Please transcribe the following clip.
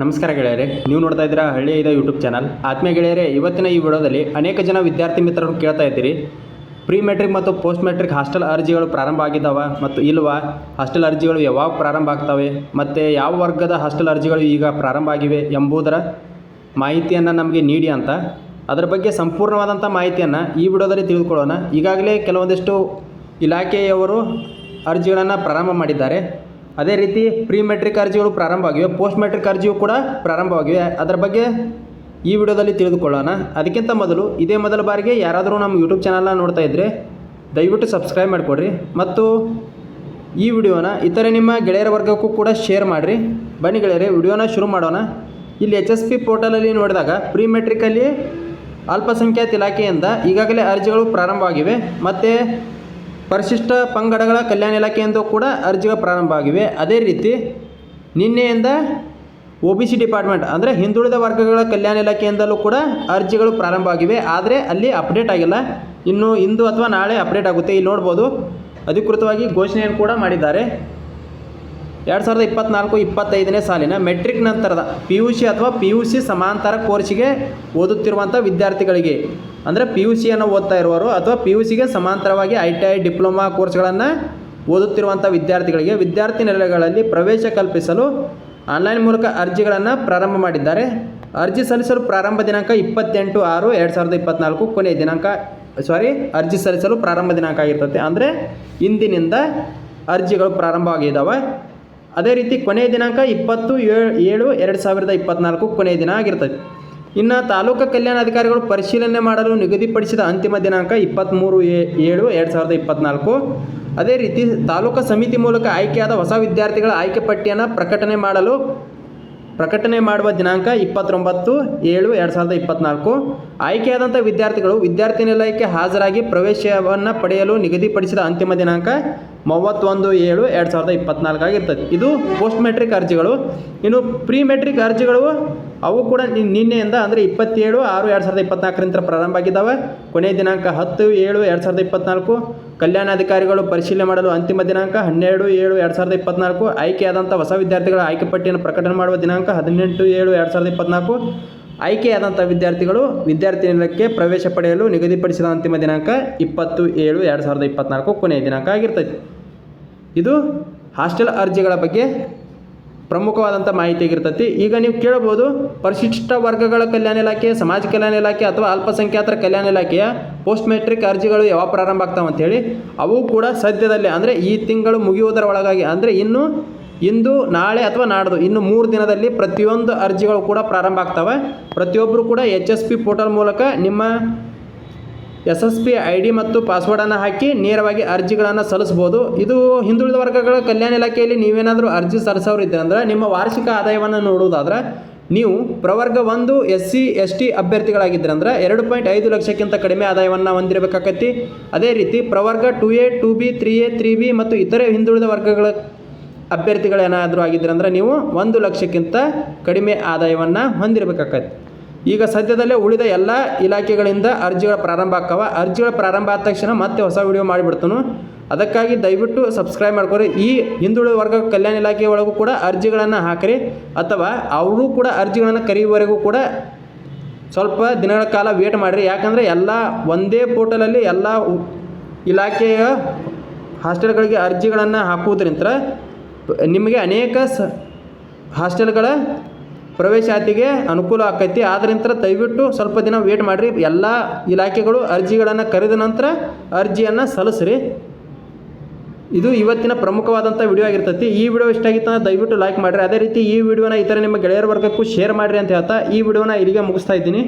ನಮಸ್ಕಾರ ಗೆಳೆಯರೆ, ನೀವು ನೋಡ್ತಾ ಇದ್ದೀರಾ ಹಳ್ಳಿ ಇದೆ ಯೂಟ್ಯೂಬ್ ಚಾನಲ್ ಆತ್ಮೀಯ ಗೆಳೆಯರೆ, ಇವತ್ತಿನ ಈ ವಿಡಿಯೋದಲ್ಲಿ ಅನೇಕ ಜನ ವಿದ್ಯಾರ್ಥಿ ಮಿತ್ರರು ಕೇಳ್ತಾ ಇದ್ದೀರಿ. ಪ್ರೀ ಮೆಟ್ರಿಕ್ ಮತ್ತು ಪೋಸ್ಟ್ ಮೆಟ್ರಿಕ್ ಹಾಸ್ಟೆಲ್ ಅರ್ಜಿಗಳು ಪ್ರಾರಂಭ ಆಗಿದ್ದಾವೆ ಮತ್ತು ಇಲ್ವಾ? ಹಾಸ್ಟೆಲ್ ಅರ್ಜಿಗಳು ಯಾವಾಗ ಪ್ರಾರಂಭ ಆಗ್ತವೆ? ಮತ್ತು ಯಾವ ವರ್ಗದ ಹಾಸ್ಟೆಲ್ ಅರ್ಜಿಗಳು ಈಗ ಪ್ರಾರಂಭ ಆಗಿವೆ ಎಂಬುದರ ಮಾಹಿತಿಯನ್ನು ನಮಗೆ ನೀಡಿ ಅಂತ. ಅದರ ಬಗ್ಗೆ ಸಂಪೂರ್ಣವಾದಂಥ ಮಾಹಿತಿಯನ್ನು ಈ ವಿಡಿಯೋದಲ್ಲಿ ತಿಳಿದುಕೊಳ್ಳೋಣ. ಈಗಾಗಲೇ ಕೆಲವೊಂದಿಷ್ಟು ಇಲಾಖೆಯವರು ಅರ್ಜಿಗಳನ್ನು ಪ್ರಾರಂಭ ಮಾಡಿದ್ದಾರೆ. ಅದೇ ರೀತಿ ಪ್ರೀ ಮೆಟ್ರಿಕ್ ಅರ್ಜಿಗಳು ಪ್ರಾರಂಭ ಆಗಿವೆ ಪೋಸ್ಟ್ ಮೆಟ್ರಿಕ್ ಅರ್ಜಿಯು ಕೂಡ ಪ್ರಾರಂಭವಾಗಿವೆ ಅದರ ಬಗ್ಗೆ ಈ ವಿಡಿಯೋದಲ್ಲಿ ತಿಳಿದುಕೊಳ್ಳೋಣ. ಅದಕ್ಕಿಂತ ಮೊದಲು ಇದೇ ಮೊದಲ ಬಾರಿಗೆ ಯಾರಾದರೂ ನಮ್ಮ ಯೂಟ್ಯೂಬ್ ಚಾನಲ್ನ ನೋಡ್ತಾ ಇದ್ದರೆ ದಯವಿಟ್ಟು ಸಬ್ಸ್ಕ್ರೈಬ್ ಮಾಡಿಕೊಡ್ರಿ ಮತ್ತು ಈ ವಿಡಿಯೋನ ಇತರೆ ನಿಮ್ಮ ಗೆಳೆಯರ ವರ್ಗಕ್ಕೂ ಕೂಡ ಶೇರ್ ಮಾಡಿರಿ. ಬನ್ನಿ ಗೆಳೆಯರೆ, ವಿಡಿಯೋನ ಶುರು ಮಾಡೋಣ. ಇಲ್ಲಿ ಎಚ್ ಎಸ್ ಪಿ ಪೋರ್ಟಲಲ್ಲಿ ನೋಡಿದಾಗ ಪ್ರೀ ಮೆಟ್ರಿಕಲ್ಲಿ ಅಲ್ಪಸಂಖ್ಯಾತ ಇಲಾಖೆಯಿಂದ ಈಗಾಗಲೇ ಅರ್ಜಿಗಳು ಪ್ರಾರಂಭವಾಗಿವೆ ಮತ್ತು ಪರಿಶಿಷ್ಟ ಪಂಗಡಗಳ ಕಲ್ಯಾಣ ಇಲಾಖೆಯಿಂದ ಕೂಡ ಅರ್ಜಿಗಳು ಪ್ರಾರಂಭ ಆಗಿವೆ. ಅದೇ ರೀತಿ ನಿನ್ನೆಯಿಂದ ಒ ಬಿ ಸಿ ಡಿಪಾರ್ಟ್ಮೆಂಟ್ ಅಂದರೆ ಹಿಂದುಳಿದ ವರ್ಗಗಳ ಕಲ್ಯಾಣ ಇಲಾಖೆಯಿಂದಲೂ ಕೂಡ ಅರ್ಜಿಗಳು ಪ್ರಾರಂಭ ಆಗಿವೆ. ಆದರೆ ಅಲ್ಲಿ ಅಪ್ಡೇಟ್ ಆಗಿಲ್ಲ. ಇನ್ನು ಇಂದು ಅಥವಾ ನಾಳೆ ಅಪ್ಡೇಟ್ ಆಗುತ್ತೆ. ಇಲ್ಲಿ ನೋಡ್ಬೋದು. ಅಧಿಕೃತವಾಗಿ ಘೋಷಣೆಯನ್ನು ಕೂಡ ಮಾಡಿದ್ದಾರೆ. ಎರಡು ಸಾವಿರದ ಇಪ್ಪತ್ನಾಲ್ಕು ಇಪ್ಪತ್ತೈದನೇ ಸಾಲಿನ ಮೆಟ್ರಿಕ್ ನಂತರದ ಪಿ ಯು ಸಿ ಅಥವಾ ಪಿ ಯು ಸಿ ಸಮಾಂತರ ಕೋರ್ಸಿಗೆ ಓದುತ್ತಿರುವಂಥ ವಿದ್ಯಾರ್ಥಿಗಳಿಗೆ, ಅಂದರೆ ಪಿ ಯು ಸಿಯನ್ನು ಓದ್ತಾ ಇರುವವರು ಅಥವಾ ಪಿ ಯು ಸಿಗೆ ಸಮಾಂತರವಾಗಿ ಐ ಟಿ ಐ ಡಿಪ್ಲೊಮಾ ಕೋರ್ಸ್ಗಳನ್ನು ಓದುತ್ತಿರುವಂಥ ವಿದ್ಯಾರ್ಥಿಗಳಿಗೆ ವಿದ್ಯಾರ್ಥಿ ನೆಲೆಗಳಲ್ಲಿ ಪ್ರವೇಶ ಕಲ್ಪಿಸಲು ಆನ್ಲೈನ್ ಮೂಲಕ ಅರ್ಜಿಗಳನ್ನು ಪ್ರಾರಂಭ ಮಾಡಿದ್ದಾರೆ. ಅರ್ಜಿ ಸಲ್ಲಿಸಲು ಪ್ರಾರಂಭ ದಿನಾಂಕ ಇಪ್ಪತ್ತೆಂಟು ಆರು ಎರಡು ಸಾವಿರದ ಇಪ್ಪತ್ನಾಲ್ಕು, ಕೊನೆಯ ದಿನಾಂಕ ಸಾರಿ ಅರ್ಜಿ ಸಲ್ಲಿಸಲು ಪ್ರಾರಂಭ ದಿನಾಂಕ ಆಗಿರ್ತದೆ ಅಂದರೆ ಇಂದಿನಿಂದ ಅರ್ಜಿಗಳು ಪ್ರಾರಂಭ ಆಗಿದ್ದಾವೆ ಅದೇ ರೀತಿ ಕೊನೆಯ ದಿನಾಂಕ ಇಪ್ಪತ್ತು ಏಳು ಎರಡು ಸಾವಿರದ ಇಪ್ಪತ್ನಾಲ್ಕು ಕೊನೆಯ ದಿನ ಆಗಿರ್ತದೆ. ಇನ್ನು ತಾಲೂಕು ಕಲ್ಯಾಣಾಧಿಕಾರಿಗಳು ಪರಿಶೀಲನೆ ಮಾಡಲು ನಿಗದಿಪಡಿಸಿದ ಅಂತಿಮ ದಿನಾಂಕ ಇಪ್ಪತ್ತ್ಮೂರು ಏಳು ಎರಡು ಸಾವಿರದ ಇಪ್ಪತ್ನಾಲ್ಕು. ಅದೇ ರೀತಿ ತಾಲೂಕು ಸಮಿತಿ ಮೂಲಕ ಆಯ್ಕೆಯಾದ ಹೊಸ ವಿದ್ಯಾರ್ಥಿಗಳ ಆಯ್ಕೆ ಪಟ್ಟಿಯನ್ನು ಪ್ರಕಟಣೆ ಮಾಡಲು ಪ್ರಕಟಣೆ ಮಾಡುವ ದಿನಾಂಕ ಇಪ್ಪತ್ತೊಂಬತ್ತು ಏಳು ಎರಡು ಸಾವಿರದ ಇಪ್ಪತ್ನಾಲ್ಕು. ಆಯ್ಕೆಯಾದಂಥ ವಿದ್ಯಾರ್ಥಿಗಳು ವಿದ್ಯಾರ್ಥಿ ನಿಲಯಕ್ಕೆ ಹಾಜರಾಗಿ ಪ್ರವೇಶವನ್ನು ಪಡೆಯಲು ನಿಗದಿಪಡಿಸಿದ ಅಂತಿಮ ದಿನಾಂಕ ಮೂವತ್ತೊಂದು ಏಳು ಎರಡು ಸಾವಿರದ ಇಪ್ಪತ್ನಾಲ್ಕು ಆಗಿರ್ತದೆ ಇದು ಪೋಸ್ಟ್ ಮೆಟ್ರಿಕ್ ಅರ್ಜಿಗಳು. ಇನ್ನು ಪ್ರೀ ಮೆಟ್ರಿಕ್ ಅರ್ಜಿಗಳು, ಅವು ಕೂಡ ನಿನ್ನೆಯಿಂದ ಅಂದರೆ ಇಪ್ಪತ್ತೇಳು ಆರು ಎರಡು ಸಾವಿರದ ಇಪ್ಪತ್ನಾಲ್ಕರಿಂದ ಪ್ರಾರಂಭ ಆಗಿದ್ದಾವೆ. ಕೊನೆಯ ದಿನಾಂಕ ಹತ್ತು, ಏಳು ಎರಡು ಸಾವಿರದ ಇಪ್ಪತ್ನಾಲ್ಕು. ಕಲ್ಯಾಣಾಧಿಕಾರಿಗಳು ಪರಿಶೀಲನೆ ಮಾಡಲು ಅಂತಿಮ ದಿನಾಂಕ ಹನ್ನೆರಡು, ಏಳು ಎರಡು ಸಾವಿರದ ಇಪ್ಪತ್ನಾಲ್ಕು. ಆಯ್ಕೆಯಾದಂಥ ಹೊಸ ವಿದ್ಯಾರ್ಥಿಗಳ ಆಯ್ಕೆ ಪಟ್ಟಿಯನ್ನು ಪ್ರಕಟಣೆ ಮಾಡುವ ದಿನಾಂಕ ಹದಿನೆಂಟು, ಏಳು ಎರಡು ಸಾವಿರದ ಇಪ್ಪತ್ನಾಲ್ಕು. ಆಯ್ಕೆಯಾದಂಥ ವಿದ್ಯಾರ್ಥಿಗಳು ವಿದ್ಯಾರ್ಥಿ ನಿಲಯಕ್ಕೆ ಪ್ರವೇಶ ಪಡೆಯಲು ನಿಗದಿಪಡಿಸಿದ ಅಂತಿಮ ದಿನಾಂಕ ಇಪ್ಪತ್ತು, ಏಳು ಎರಡು ಸಾವಿರದ ಇಪ್ಪತ್ನಾಲ್ಕು ಕೊನೆಯ ದಿನಾಂಕ ಆಗಿರ್ತೈತಿ ಇದು ಹಾಸ್ಟೆಲ್ ಅರ್ಜಿಗಳ ಬಗ್ಗೆ ಪ್ರಮುಖವಾದಂಥ ಮಾಹಿತಿ ಆಗಿರ್ತೈತಿ ಈಗ ನೀವು ಕೇಳ್ಬೋದು ಪರಿಶಿಷ್ಟ ವರ್ಗಗಳ ಕಲ್ಯಾಣ ಇಲಾಖೆ, ಸಮಾಜ ಕಲ್ಯಾಣ ಇಲಾಖೆ ಅಥವಾ ಅಲ್ಪಸಂಖ್ಯಾತರ ಕಲ್ಯಾಣ ಇಲಾಖೆಯ ಪೋಸ್ಟ್ ಮೆಟ್ರಿಕ್ ಅರ್ಜಿಗಳು ಯಾವಾಗ ಪ್ರಾರಂಭ ಆಗ್ತಾವೆ ಅಂತೇಳಿ, ಅವು ಕೂಡ ಸದ್ಯದಲ್ಲೇ ಅಂದರೆ ಈ ತಿಂಗಳು ಮುಗಿಯುವುದರ ಒಳಗಾಗಿ ಅಂದರೆ ಇನ್ನು, ಇಂದು, ನಾಳೆ ಅಥವಾ ನಾಡ್ದು, ಇನ್ನು ಮೂರು ದಿನದಲ್ಲಿ ಪ್ರತಿಯೊಂದು ಅರ್ಜಿಗಳು ಕೂಡ ಪ್ರಾರಂಭ ಆಗ್ತವೆ. ಪ್ರತಿಯೊಬ್ಬರು ಕೂಡ ಎಚ್ ಎಸ್ ಪಿ ಪೋರ್ಟಲ್ ಮೂಲಕ ನಿಮ್ಮ S S P I D ಮತ್ತು ಪಾಸ್ವರ್ಡನ್ನು ಹಾಕಿ ನೇರವಾಗಿ ಅರ್ಜಿಗಳನ್ನು ಸಲ್ಲಿಸ್ಬೋದು. ಇದು ಹಿಂದುಳಿದ ವರ್ಗಗಳ ಕಲ್ಯಾಣ ಇಲಾಖೆಯಲ್ಲಿ ನೀವೇನಾದರೂ ಅರ್ಜಿ ಸಲ್ಲಿಸೋರು ಅಂದರೆ ನಿಮ್ಮ ವಾರ್ಷಿಕ ಆದಾಯವನ್ನು ನೋಡುವುದಾದ್ರೆ ನೀವು ಪ್ರವರ್ಗ ಒಂದು ಎಸ್ ಸಿ ಎಸ್ ಟಿ ಅಭ್ಯರ್ಥಿಗಳಾಗಿದ್ದರೆ ಎರಡು ಪಾಯಿಂಟ್ ಐದು ಲಕ್ಷಕ್ಕಿಂತ ಕಡಿಮೆ ಆದಾಯವನ್ನು ಹೊಂದಿರಬೇಕಾಗತ್ತಿ. ಅದೇ ರೀತಿ ಪ್ರವರ್ಗ two A, two B, three A, three B ಮತ್ತು ಇತರೆ ಹಿಂದುಳಿದ ವರ್ಗಗಳ ಅಭ್ಯರ್ಥಿಗಳೇನಾದರೂ ಆಗಿದ್ದರೆ ಅಂದ್ರೆ ನೀವು ಒಂದು ಲಕ್ಷಕ್ಕಿಂತ ಕಡಿಮೆ ಆದಾಯವನ್ನು ಹೊಂದಿರಬೇಕಾಗತ್ತೆ. ಈಗ ಸದ್ಯದಲ್ಲೇ ಉಳಿದ ಎಲ್ಲ ಇಲಾಖೆಗಳಿಂದ ಅರ್ಜಿಗಳ ಪ್ರಾರಂಭ ಆಕ್ಕವ ಅರ್ಜಿಗಳ ಪ್ರಾರಂಭ ಆದ ತಕ್ಷಣ ಮತ್ತೆ ಹೊಸ ವಿಡಿಯೋ ಮಾಡಿಬಿಡ್ತಾನು. ಅದಕ್ಕಾಗಿ ದಯವಿಟ್ಟು ಸಬ್ಸ್ಕ್ರೈಬ್ ಮಾಡ್ಕೊರಿ. ಈ ಹಿಂದುಳಿದ ವರ್ಗ ಕಲ್ಯಾಣ ಇಲಾಖೆ ಒಳಗೂ ಕೂಡ ಅರ್ಜಿಗಳನ್ನು ಹಾಕಿರಿ. ಅಥವಾ ಅವರು ಕೂಡ ಅರ್ಜಿಗಳನ್ನು ಕರೆಯುವವರೆಗೂ ಕೂಡ ಸ್ವಲ್ಪ ದಿನಗಳ ಕಾಲ ವೇಟ್ ಮಾಡಿರಿ. ಯಾಕಂದರೆ ಎಲ್ಲ ಒಂದೇ ಪೋರ್ಟಲಲ್ಲಿ ಎಲ್ಲ ಇಲಾಖೆಯ ಹಾಸ್ಟೆಲ್ಗಳಿಗೆ ಅರ್ಜಿಗಳನ್ನು ಹಾಕುವುದರಿಂದ ನಿಮಗೆ ಅನೇಕ ಸ, ಹಾಸ್ಟೆಲ್ಗಳ ಪ್ರವೇಶಾತಿಗೆ ಅನುಕೂಲ ಆಕೈತಿ. ಆದ್ರಿಂತ ದಯವಿಟ್ಟು ಸ್ವಲ್ಪ ದಿನ ವೇಟ್ ಮಾಡಿರಿ. ಎಲ್ಲ ಇಲಾಖೆಗಳು ಅರ್ಜಿಗಳನ್ನು ಕರೆದ ನಂತರ ಅರ್ಜಿಯನ್ನು ಸಲ್ಲಿಸ್ರಿ. ಇದು ಇವತ್ತಿನ ಪ್ರಮುಖವಾದಂಥ ವಿಡಿಯೋ ಆಗಿರ್ತೈತಿ. ಈ ವಿಡಿಯೋ ಇಷ್ಟ ಆಗಿತ್ತು ಅಂದ್ರೆ ದಯವಿಟ್ಟು ಲೈಕ್ ಮಾಡಿರಿ. ಅದೇ ರೀತಿ ಈ ವಿಡಿಯೋನ ಇತರ ನಿಮ್ಮ ಗೆಳೆಯರ ವರ್ಗಕ್ಕೂ ಶೇರ್ ಮಾಡಿರಿ ಅಂತ ಹೇಳ್ತಾ ಈ ವಿಡಿಯೋನ ಇಲ್ಲಿಗೆ ಮುಗಿಸ್ತಾ ಇದ್ದೀನಿ.